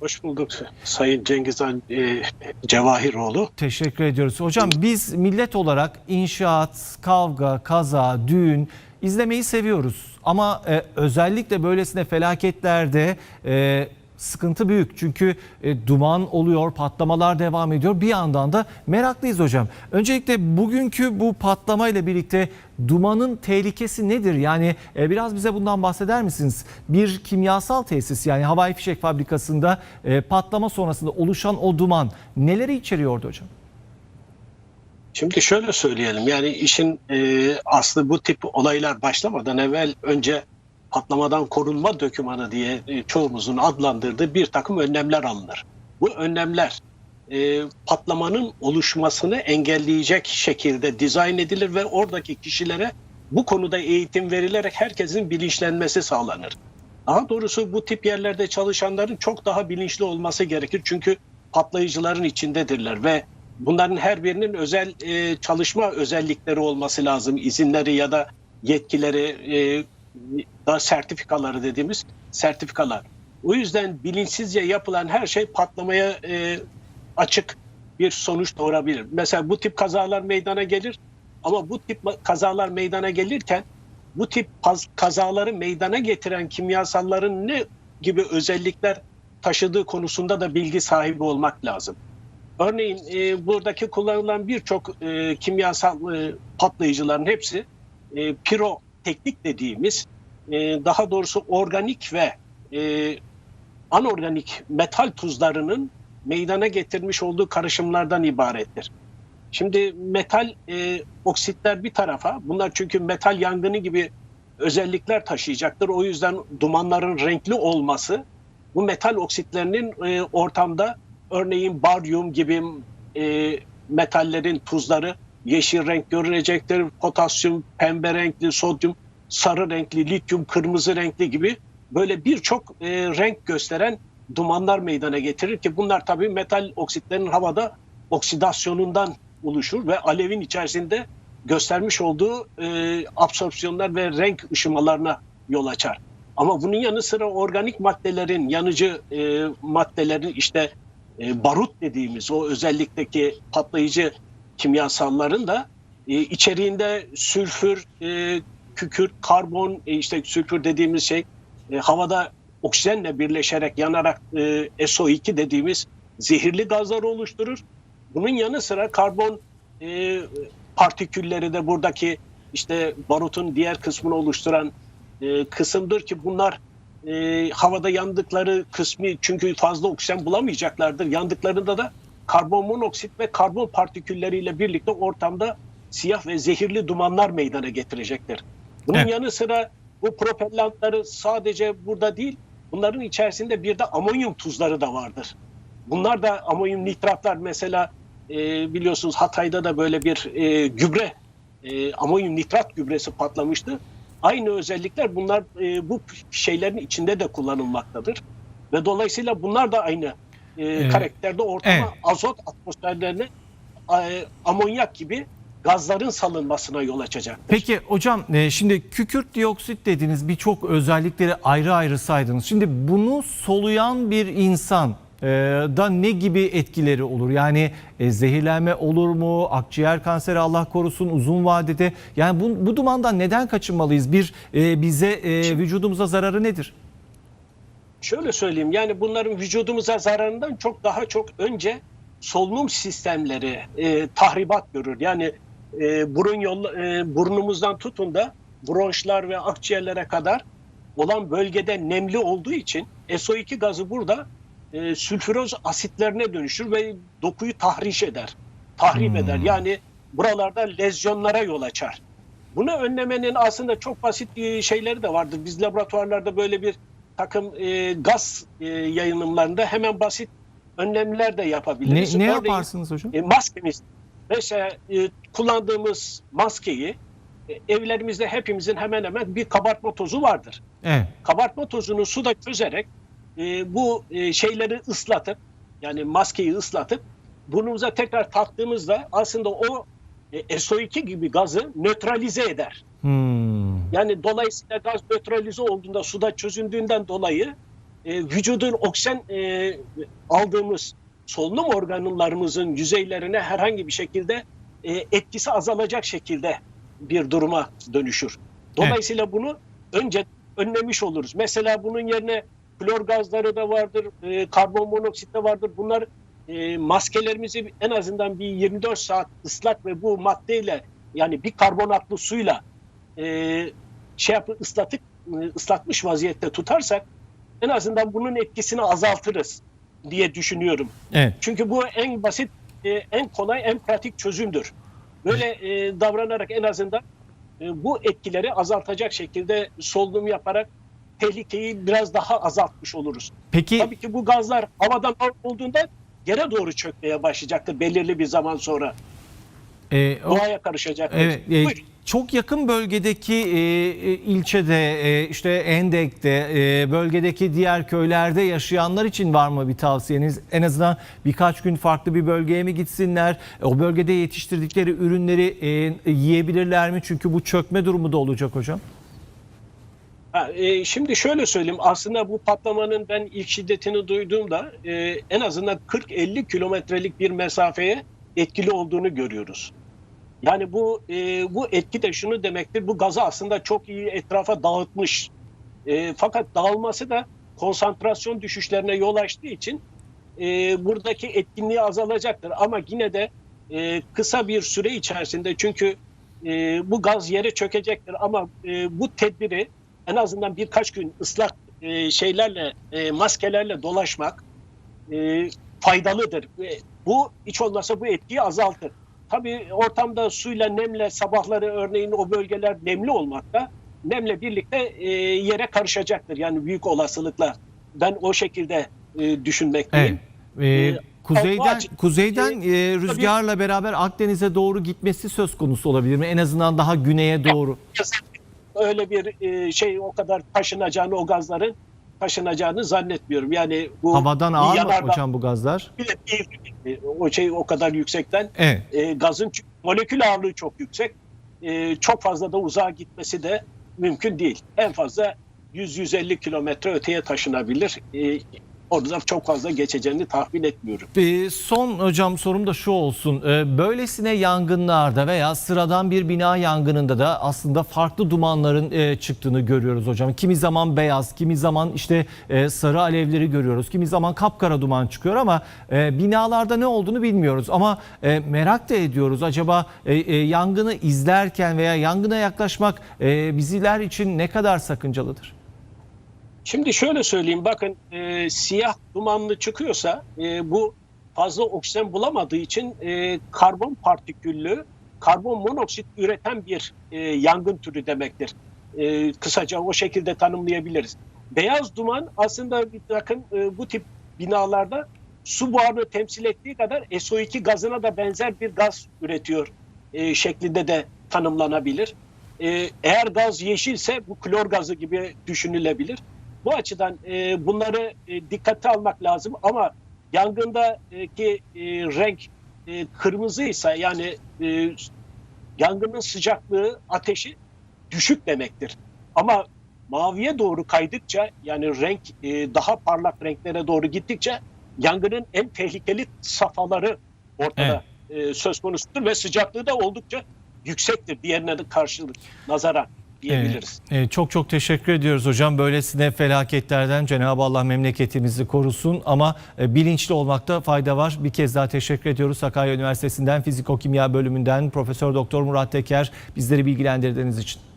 Hoş bulduk Sayın Cengiz Han e, Cevahiroğlu. Teşekkür ediyoruz. Hocam biz millet olarak inşaat, kavga, kaza, düğün izlemeyi seviyoruz. Ama e, özellikle böylesine felaketlerde e, sıkıntı büyük. Çünkü e, duman oluyor, patlamalar devam ediyor. Bir yandan da meraklıyız hocam. Öncelikle bugünkü bu patlamayla birlikte dumanın tehlikesi nedir? Yani e, biraz bize bundan bahseder misiniz? Bir kimyasal tesis yani havai fişek fabrikasında e, patlama sonrasında oluşan o duman neleri içeriyordu hocam? Şimdi şöyle söyleyelim yani işin e, aslı bu tip olaylar başlamadan evvel önce patlamadan korunma dökümanı diye e, çoğumuzun adlandırdığı bir takım önlemler alınır. Bu önlemler e, patlamanın oluşmasını engelleyecek şekilde dizayn edilir ve oradaki kişilere bu konuda eğitim verilerek herkesin bilinçlenmesi sağlanır. Daha doğrusu bu tip yerlerde çalışanların çok daha bilinçli olması gerekir. Çünkü patlayıcıların içindedirler ve bunların her birinin özel e, çalışma özellikleri olması lazım. İzinleri ya da yetkileri, e, da sertifikaları dediğimiz sertifikalar. O yüzden bilinçsizce yapılan her şey patlamaya e, açık bir sonuç doğurabilir. Mesela bu tip kazalar meydana gelir ama bu tip kazalar meydana gelirken bu tip kazaları meydana getiren kimyasalların ne gibi özellikler taşıdığı konusunda da bilgi sahibi olmak lazım. Örneğin e, buradaki kullanılan birçok e, kimyasal e, patlayıcıların hepsi e, piroteknik dediğimiz e, daha doğrusu organik ve e, anorganik metal tuzlarının meydana getirmiş olduğu karışımlardan ibarettir. Şimdi metal e, oksitler bir tarafa, bunlar çünkü metal yangını gibi özellikler taşıyacaktır. O yüzden dumanların renkli olması bu metal oksitlerinin e, ortamda örneğin baryum gibi e, metallerin tuzları yeşil renk görünecektir. Potasyum pembe renkli, sodyum sarı renkli, lityum kırmızı renkli gibi böyle birçok e, renk gösteren dumanlar meydana getirir ki bunlar tabii metal oksitlerin havada oksidasyonundan oluşur ve alevin içerisinde göstermiş olduğu e, absorpsiyonlar ve renk ışımalarına yol açar. Ama bunun yanı sıra organik maddelerin, yanıcı e, maddelerin işte e, barut dediğimiz o özellikteki patlayıcı kimyasalların da e, içeriğinde sülfür, e, kükürt, karbon, e, işte sülfür dediğimiz şey e, havada oksijenle birleşerek yanarak e, SO2 dediğimiz zehirli gazları oluşturur. Bunun yanı sıra karbon e, partikülleri de buradaki işte barutun diğer kısmını oluşturan e, kısımdır ki bunlar e, havada yandıkları kısmı çünkü fazla oksijen bulamayacaklardır. Yandıklarında da karbon monoksit ve karbon partikülleriyle birlikte ortamda siyah ve zehirli dumanlar meydana getirecektir. Bunun Evet. yanı sıra bu propellantları sadece burada değil, bunların içerisinde bir de amonyum tuzları da vardır. Bunlar da amonyum nitratlar mesela e, biliyorsunuz Hatay'da da böyle bir e, gübre, e, amonyum nitrat gübresi patlamıştı. Aynı özellikler bunlar e, bu şeylerin içinde de kullanılmaktadır. Ve dolayısıyla bunlar da aynı e, Evet. karakterde ortama Evet. azot atmosferlerine e, amonyak gibi gazların salınmasına yol açacaktır. Peki hocam e, şimdi kükürt dioksit dediniz birçok özellikleri ayrı ayrı saydınız. Şimdi bunu soluyan bir insan e, da ne gibi etkileri olur? Yani e, zehirlenme olur mu? Akciğer kanseri Allah korusun uzun vadede. Yani bu, bu dumandan neden kaçınmalıyız? Bir e, bize e, vücudumuza zararı nedir? Şöyle söyleyeyim yani bunların vücudumuza zararından çok daha çok önce solunum sistemleri e, tahribat görür. Yani e, burun yol e, burnumuzdan tutun da bronşlar ve akciğerlere kadar olan bölgede nemli olduğu için SO2 gazı burada e, sülfüroz asitlerine dönüşür ve dokuyu tahriş eder. Tahrip Hmm. eder. Yani buralarda lezyonlara yol açar. Bunu önlemenin aslında çok basit şeyleri de vardır. Biz laboratuvarlarda böyle bir takım e, gaz e, yayınımlarında hemen basit önlemler de Ne, yapabiliriz. ne Örneğin, yaparsınız hocam? e, maskemiz. Mesela e, kullandığımız maskeyi e, evlerimizde hepimizin hemen hemen bir kabartma tozu vardır. Evet. Kabartma tozunu suda çözerek e, bu e, şeyleri ıslatıp yani maskeyi ıslatıp burnumuza tekrar taktığımızda aslında o e, SO2 gibi gazı nötralize eder. Hmm. Yani dolayısıyla gaz nötralize olduğunda suda çözündüğünden dolayı e, vücudun oksijen e, aldığımız solunum organlarımızın yüzeylerine herhangi bir şekilde e, etkisi azalacak şekilde bir duruma dönüşür. Dolayısıyla bunu önce önlemiş oluruz. Mesela bunun yerine klor gazları da vardır, e, karbon monoksit de vardır. Bunlar e, maskelerimizi en azından bir 24 saat ıslak ve bu maddeyle yani bir karbonatlı suyla e, şey yapıp ıslatıp e, ıslatmış vaziyette tutarsak en azından bunun etkisini azaltırız diye düşünüyorum. Evet. Çünkü bu en basit, e, en kolay, en pratik çözümdür. Böyle e, davranarak en azından e, bu etkileri azaltacak şekilde solunum yaparak tehlikeyi biraz daha azaltmış oluruz. Peki Tabii ki bu gazlar havadan olduğunda yere doğru çökmeye başlayacaktır belirli bir zaman sonra. e, o- Doğaya karışacaktır. Evet, e, Buyurun. Çok yakın bölgedeki e, e, ilçede, e, işte Endek'te, e, bölgedeki diğer köylerde yaşayanlar için var mı bir tavsiyeniz? En azından birkaç gün farklı bir bölgeye mi gitsinler? E, O bölgede yetiştirdikleri ürünleri e, yiyebilirler mi? Çünkü bu çökme durumu da olacak hocam. Ha, e, şimdi şöyle söyleyeyim. Aslında bu patlamanın ben ilk şiddetini duyduğumda e, en azından 40-50 kilometrelik bir mesafeye etkili olduğunu görüyoruz. Yani bu e, bu etki de şunu demektir. Bu gazı aslında çok iyi etrafa dağıtmış. E, fakat dağılması da konsantrasyon düşüşlerine yol açtığı için e, buradaki etkinliği azalacaktır. Ama yine de e, kısa bir süre içerisinde çünkü e, bu gaz yere çökecektir. Ama e, bu tedbiri en azından birkaç gün ıslak e, şeylerle, e, maskelerle dolaşmak e, faydalıdır. Ve bu hiç olmazsa bu etkiyi azaltır. Tabii ortamda suyla nemle sabahları örneğin o bölgeler nemli olmakta nemle birlikte e, yere karışacaktır. Yani büyük olasılıkla ben o şekilde e, düşünmekteyim. Evet. E, o kuzeyden açı- kuzeyden e, rüzgarla beraber Akdeniz'e doğru gitmesi söz konusu olabilir mi? En azından daha güneye doğru. Öyle bir e, şey o kadar taşınacağını o gazların taşınacağını zannetmiyorum. Yani bu Havadan ağır mı yanardağ hocam bu gazlar? E, O şey o kadar yüksekten Evet. e, gazın molekül ağırlığı çok yüksek. E, çok fazla da uzağa gitmesi de mümkün değil. En fazla 100-150 kilometre öteye taşınabilir. E, orada çok fazla geçeceğini tahmin etmiyorum. Ee, son hocam sorum da şu olsun. Ee, böylesine yangınlarda veya sıradan bir bina yangınında da aslında farklı dumanların e, çıktığını görüyoruz hocam. Kimi zaman beyaz, kimi zaman işte e, sarı alevleri görüyoruz. Kimi zaman kapkara duman çıkıyor ama e, binalarda ne olduğunu bilmiyoruz. Ama merak da ediyoruz. Acaba yangını izlerken veya yangına yaklaşmak e, bizler için ne kadar sakıncalıdır? Şimdi şöyle söyleyeyim bakın e, siyah dumanlı çıkıyorsa e, bu fazla oksijen bulamadığı için e, karbon partiküllü karbon monoksit üreten bir e, yangın türü demektir. E, kısaca o şekilde tanımlayabiliriz. Beyaz duman aslında bir takım e, bu tip binalarda su buharını temsil ettiği kadar SO2 gazına da benzer bir gaz üretiyor e, şeklinde de tanımlanabilir. E, eğer gaz yeşilse bu klor gazı gibi düşünülebilir. Bu açıdan e, bunları e, dikkate almak lazım ama yangındaki e, renk e, kırmızıysa yani e, yangının sıcaklığı ateşi düşük demektir. Ama maviye doğru kaydıkça yani renk e, daha parlak renklere doğru gittikçe yangının en tehlikeli safhaları ortada e, söz konusudur ve sıcaklığı da oldukça yüksektir diğerine de karşılık nazaran diyebiliriz. Evet, çok çok teşekkür ediyoruz hocam. Böylesine felaketlerden Cenab-ı Allah memleketimizi korusun ama e, bilinçli olmakta fayda var. Bir kez daha teşekkür ediyoruz. Sakarya Üniversitesi'nden Fiziko-Kimya bölümünden Profesör Doktor Murat Teker bizleri bilgilendirdiğiniz için.